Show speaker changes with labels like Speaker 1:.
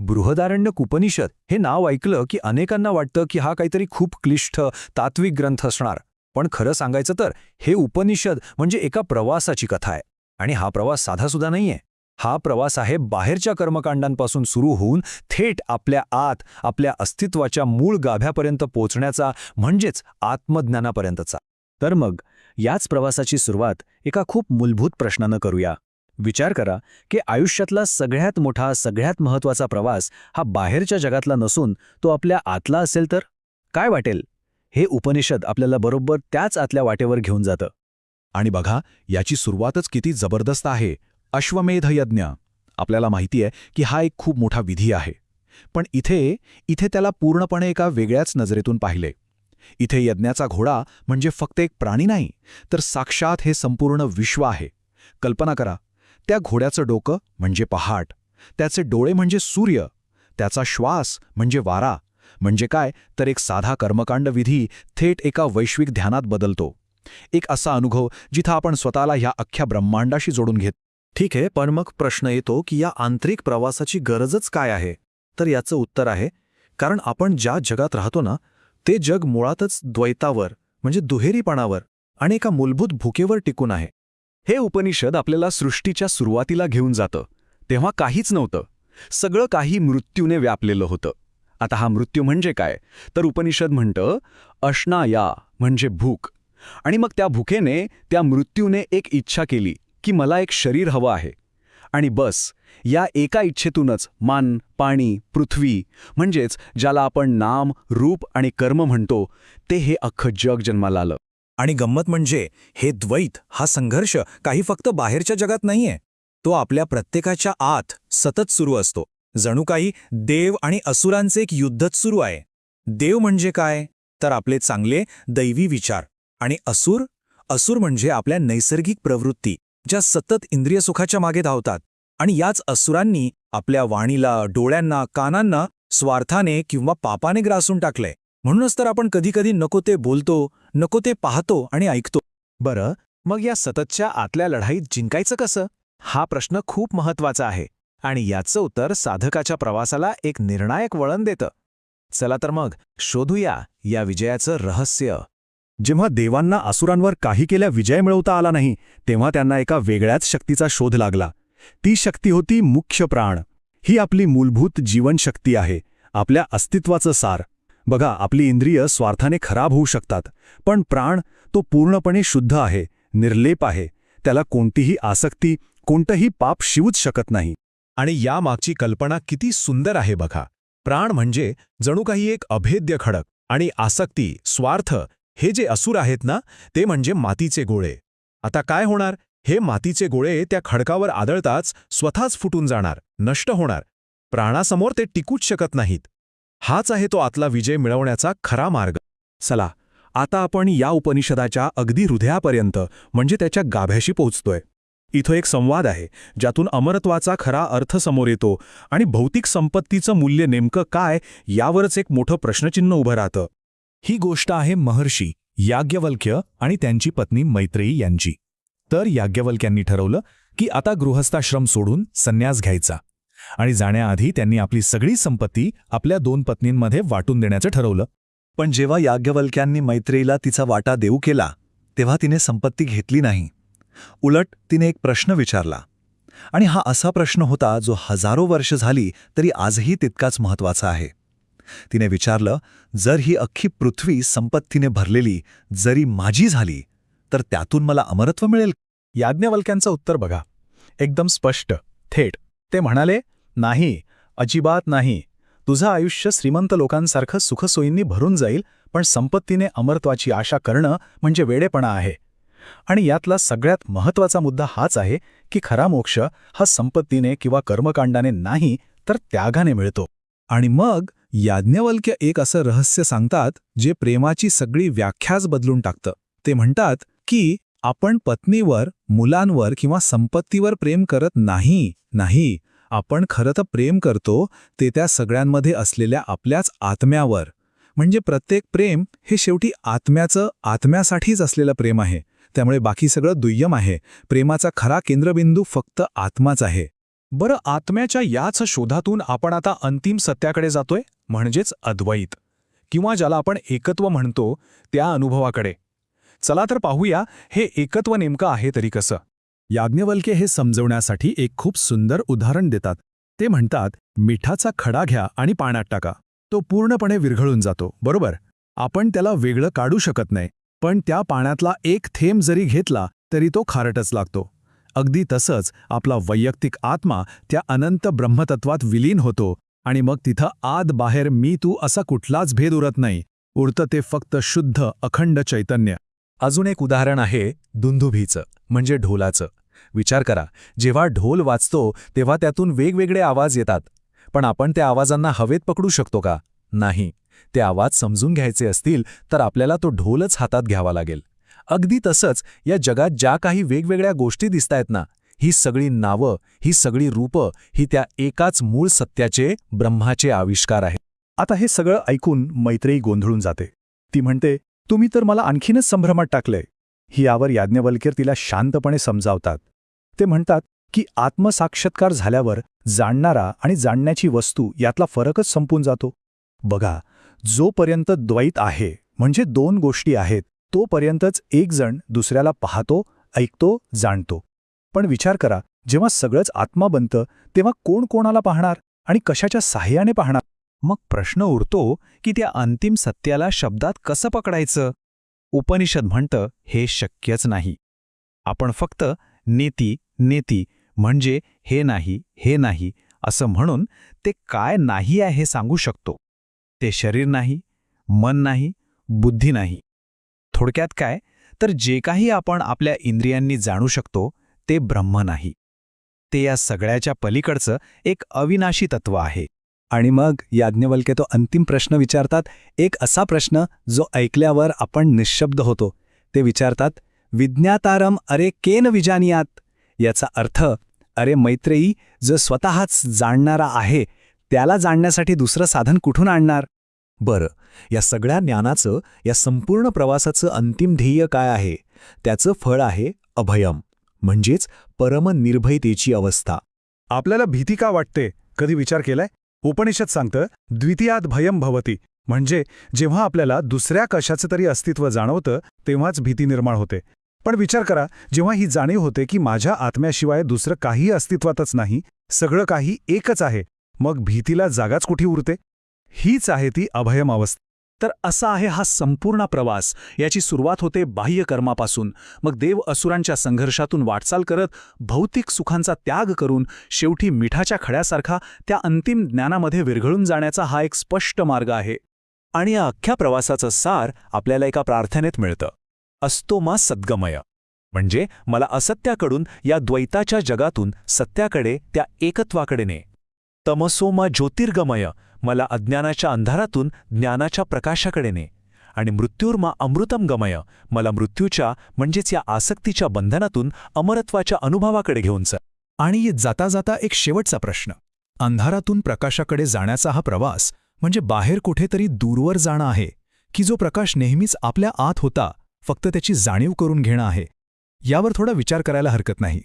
Speaker 1: बृहदारण्य उपनिषद हे नाव ऐकलं की अनेकांना वाटतं की हा काहीतरी खूप क्लिष्ट तात्विक ग्रंथ असणार. पण खरं सांगायचं तर हे उपनिषद म्हणजे एका प्रवासाची कथा आहे. आणि हा प्रवास साधासुद्धा नाहीये. हा प्रवास आहे बाहेरच्या कर्मकांडांपासून सुरू होऊन थेट आपल्या आत आपल्या अस्तित्वाच्या मूळ गाभ्यापर्यंत पोचण्याचा म्हणजेच आत्मज्ञानापर्यंतचा. तर मग याच प्रवासाची सुरुवात एका खूप मूलभूत प्रश्नानं करूया. विचार करा की आयुष्यातला सगळ्यात मोठा सगळ्यात महत्त्वाचा प्रवास हा बाहेरच्या जगातला नसून तो आपल्या आतला असेल तर? काय वाटेल? हे उपनिषद आपल्याला बरोबर त्याच आतल्या वाटेवर घेऊन जातं.
Speaker 2: आणि बघा याची सुरुवातच किती जबरदस्त आहे. अश्वमेध यज्ञ आपल्याला माहिती आहे की हा एक खूप मोठा विधी आहे. पण इथे इथे त्याला पूर्णपणे एका वेगळ्याच नजरेतून पाहिले. इथे यज्ञाचा घोडा म्हणजे फक्त एक प्राणी नाही तर साक्षात हे संपूर्ण विश्व आहे. कल्पना करा त्या घोड्याचं डोकं म्हणजे पहाट. त्याचे डोळे म्हणजे सूर्य. त्याचा श्वास म्हणजे वारा. म्हणजे काय? तर एक साधा कर्मकांड विधी थेट एका वैश्विक ध्यानात बदलतो. एक असा अनुभव जिथं आपण स्वतःला ह्या अख्ख्या ब्रह्मांडाशी जोडून घेत
Speaker 1: ठीक आहे पण मग प्रश्न येतो की या आंतरिक प्रवासाची गरजच काय आहे? तर याचं उत्तर आहे कारण आपण ज्या जगात राहतो ना ते जग मुळातच द्वैतावर म्हणजे दुहेरीपणावर आणि एका मूलभूत भूकेवर टिकून आहे. हे उपनिषद आपल्याला सृष्टीच्या सुरुवातीला घेऊन जातं. तेव्हा काहीच नव्हतं. सगळं काही मृत्यूने व्यापलेलं होतं. आता हा मृत्यू म्हणजे काय? तर उपनिषद म्हणतं अष्णाया म्हणजे भूक. आणि मग त्या भुकेने त्या मृत्यूने एक इच्छा केली की मला एक शरीर हवं आहे. आणि बस या एका इच्छेतूनच मान पाणी पृथ्वी म्हणजेच ज्याला आपण नाम रूप आणि कर्म म्हणतो ते हे अख्खं जग जन्माला आलं. आणि गंमत म्हणजे हे द्वैत हा संघर्ष काही फक्त बाहेरच्या जगात नाहीये. तो आपल्या प्रत्येकाच्या आत सतत सुरू असतो. जणू काही देव आणि असुरांचे एक युद्धच सुरू आहे. देव म्हणजे काय? तर आपले चांगले दैवी विचार. आणि असुर? असुर म्हणजे आपल्या नैसर्गिक प्रवृत्ती ज्या सतत इंद्रिय सुखाच्या मागे धावतात. आणि याच असुरांनी आपल्या वाणीला डोळ्यांना कानांना स्वार्थाने किंवा पापाने ग्रासून टाकलंय. म्हणूनच तर आपण कधीकधी नको ते बोलतो नको ते पाहतो आणि ऐकतो. बरं मग या सततच्या आतल्या लढाईत जिंकायचं कसं? हा प्रश्न खूप महत्त्वाचा आहे आणि याचं उत्तर साधकाच्या प्रवासाला एक निर्णायक वळण देतं. चला तर मग शोधूया या विजयाचं रहस्य. जेव्हा देवांना असुरांवर काही केल्या विजय मिळवता आला नाही तेव्हा त्यांना एका वेगळ्याच शक्तीचा शोध लागला. ती शक्ती होती मुख्य प्राण. ही आपली मूलभूत जीवनशक्ती आहे आपल्या अस्तित्वाचं सार. बघा आपली इंद्रिय स्वार्थाने खराब होऊ शकतात पण प्राण तो पूर्णपणे शुद्ध आहे निर्लेप आहे त्याला कोणतीही आसक्ती कोणतंही पाप शिवूच शकत नाही.
Speaker 2: आणि यामागची कल्पना किती सुंदर आहे बघा. प्राण म्हणजे जणू काही एक अभेद्य खडक आणि आसक्ती स्वार्थ हे जे असुर आहेत ना ते म्हणजे मातीचे गोळे. आता काय होणार? हे मातीचे गोळे त्या खडकावर आदळताच स्वतःच फुटून जाणार नष्ट होणार. प्राणासमोर ते टिकूच शकत नाहीत. हाच आहे तो आतला विजय मिळवण्याचा खरा मार्ग.
Speaker 1: चला आता आपण या उपनिषदाच्या अगदी हृदयापर्यंत म्हणजे त्याच्या गाभ्याशी पोहोचतोय. इथं एक संवाद आहे ज्यातून अमरत्वाचा खरा अर्थ समोर येतो आणि भौतिक संपत्तीचं मूल्य नेमकं काय यावरच एक मोठं प्रश्नचिन्ह उभं राहतं. ही गोष्ट आहे महर्षी याज्ञवल्क्य आणि त्यांची पत्नी मैत्रेयी यांची. तर याज्ञवल्क्यांनी ठरवलं की आता गृहस्थाश्रम सोडून संन्यास घ्यायचा. आणि जाण्याआधी त्यांनी आपली सगळी संपत्ती आपल्या दोन पत्नींमध्ये वाटून देण्याचं ठरवलं. पण जेव्हा याज्ञवल्क्यांनी मैत्रेयीला तिचा वाटा देऊ केला तेव्हा तिने संपत्ती घेतली नाही. उलट तिने एक प्रश्न विचारला. आणि हा असा प्रश्न होता जो हजारो वर्ष झाली तरी आजही तितकाच महत्त्वाचा आहे. तिने विचारलं जर ही अख्खी पृथ्वी संपत्तीने भरलेली जरी माझी झाली तर त्यातून मला अमरत्व मिळेल? याज्ञवल्क्यांचं उत्तर बघा. एकदम स्पष्ट थेट. ते म्हणाले नाही अजिबात नाही. तुझं आयुष्य श्रीमंत लोकांसारखं सुखसोयींनी भरून जाईल पण संपत्तीने अमरत्वाची आशा करणं म्हणजे वेडेपणा आहे. आणि यातला सगळ्यात महत्त्वाचा मुद्दा हाच आहे की खरा मोक्ष हा संपत्तीने किंवा कर्मकांडाने नाही तर त्यागाने मिळतो. आणि मग याज्ञवल्क्य एक असं रहस्य सांगतात जे प्रेमाची सगळी व्याख्याच बदलून टाकतं. ते म्हणतात की आपण पत्नीवर मुलांवर किंवा संपत्तीवर प्रेम करत नाही नाही आपण खरं तर प्रेम करतो ते त्या सगळ्यांमध्ये असलेल्या आपल्याच आत्म्यावर. म्हणजे प्रत्येक प्रेम हे शेवटी आत्म्याचं आत्म्यासाठीच असलेलं प्रेम आहे. त्यामुळे बाकी सगळं दुय्यम आहे. प्रेमाचा खरा केंद्रबिंदू फक्त आत्माच आहे. बरं आत्म्याच्या याच शोधातून आपण आता अंतिम सत्याकडे जातोय? म्हणजेच अद्वैत. किंवा ज्याला आपण एकत्व म्हणतो त्या अनुभवाकडे. चला तर पाहूया हे एकत्व नेमकं आहे तरी कसं?
Speaker 2: याज्ञवल्के हे समजवण्यासाठी एक खूप सुंदर उदाहरण देतात. ते म्हणतात मिठाचा खडा घ्या आणि पाण्यात टाका. तो पूर्णपणे विरघळून जातो. बरोबर? आपण त्याला वेगळं काढू शकत नाही पण त्या पाण्यातला एक थेंब जरी घेतला तरी तो खारटच लागतो. अगदी तसंच आपला वैयक्तिक आत्मा त्या अनंत ब्रह्मतत्वात विलीन होतो आणि मग तिथं आत बाहेर मी तू असा कुठलाच भेद उरत नाही. उरतं ते फक्त शुद्ध अखंड चैतन्य.
Speaker 1: अजून एक उदाहरण आहे दुंदुभीचं म्हणजे ढोलाचं. विचार करा जेव्हा ढोल वाचतो तेव्हा त्यातून वेगवेगळे आवाज येतात. पण आपण त्या आवाजांना हवेत पकडू शकतो का? नाही. ते आवाज समजून घ्यायचे असतील तर आपल्याला तो ढोलच हातात घ्यावा लागेल. अगदी तसंच या जगात ज्या काही वेगवेगळ्या गोष्टी दिसतायत ना ही सगळी नावं ही सगळी रूपं ही त्या एकाच मूळ सत्याचे ब्रह्माचे आविष्कार आहेत.
Speaker 2: आता हे सगळं ऐकून मैत्रेयी गोंधळून जाते. ती म्हणते तुम्ही तर मला आणखीनच संभ्रमात टाकलंय. ही यावर याज्ञवल्क्यर तिला शांतपणे समजावतात. ते म्हणतात की आत्मसाक्षात्कार झाल्यावर जाणणारा आणि जाणण्याची वस्तू यातला फरकच संपून जातो. बघा जोपर्यंत द्वैत आहे म्हणजे दोन गोष्टी आहेत तोपर्यंतच एकजण दुसऱ्याला पाहतो ऐकतो जाणतो. पण विचार करा जेव्हा सगळंच आत्मा बनतं तेव्हा कोण कोणाला पाहणार आणि कशाच्या साह्याने पाहणार?
Speaker 1: मग प्रश्न उरतो की त्या अंतिम सत्याला शब्दात कसं पकडायचं? उपनिषद म्हणतं हे शक्यच नाही. आपण फक्त नेती नेती म्हणजे हे नाही हे नाही असं म्हणून ते काय नाही आहे हे सांगू शकतो. ते शरीर नाही मन नाही बुद्धी नाही. थोडक्यात काय? तर जे काही आपण आपल्या इंद्रियांनी जाणू शकतो ते ब्रह्म नाही. ते या सगळ्याच्या पलीकडचं एक अविनाशी तत्व आहे.
Speaker 2: आणि मग याज्ञवल्के तो अंतिम प्रश्न विचारतात. एक असा प्रश्न जो ऐकल्यावर आपण निशब्द होतो. ते विचारतात विज्ञातारम अरे केन विजानियात? याचा अर्थ अरे मैत्रेयी जो स्वतःच जाणणारा आहे त्याला जाणण्यासाठी दुसरं साधन कुठून आणणार?
Speaker 1: बरं या सगळ्या ज्ञानाचं या संपूर्ण प्रवासाचं अंतिम ध्येय काय आहे? त्याचं फळ आहे अभयम म्हणजेच परमनिर्भयतेची अवस्था.
Speaker 2: आपल्याला भीती का वाटते? कधी विचार केलाय? उपनिषद सांगतं द्वितीयात भयम भवती. म्हणजे जेव्हा आपल्याला दुसऱ्या कशाचं तरी अस्तित्व जाणवतं तेव्हाच भीती निर्माण होते. पण विचार करा जेव्हा ही जाणीव होते की माझ्या आत्म्याशिवाय दुसरं काही अस्तित्वातच नाही सगळं काही एकच आहे मग भीतीला जागाच कुठे उरते? हीच आहे ती अभयम अवस्था तर असा आहे हा संपूर्ण प्रवास. याची सुरुवात होते बाह्यकर्मापासून. मग देव असुरांच्या संघर्षातून वाटचाल करत भौतिक सुखांचा त्याग करून शेवटी मिठाच्या खड्यासारखा त्या अंतिम ज्ञानामध्ये विरघळून जाण्याचा हा एक स्पष्ट मार्ग आहे.
Speaker 1: आणि या अख्ख्या प्रवासाचं सार आपल्याला एका प्रार्थनेत मिळतं. असतो मा सद्गमय. म्हणजे मला असत्याकडून या द्वैताच्या जगातून सत्याकडे त्या एकत्वाकडे ने. तमसोमा ज्योतिर्गमय. मला अज्ञानाच्या अंधारातून ज्ञानाच्या प्रकाशाकडे ने. आणि मृत्यूर्मा अमृतम गमय मला मृत्यूच्या म्हणजेच या आसक्तीच्या बंधनातून अमरत्वाच्या अनुभवाकडे घेऊन चल
Speaker 2: आणि जाता जाता एक शेवटचा प्रश्न. अंधारातून प्रकाशाकडे जाण्याचा हा प्रवास म्हणजे बाहेर कुठेतरी दूरवर जाणं आहे की जो प्रकाश नेहमीच आपल्या आत होता फक्त त्याची जाणीव करून घेणं आहे. यावर थोडा विचार करायला हरकत नाही.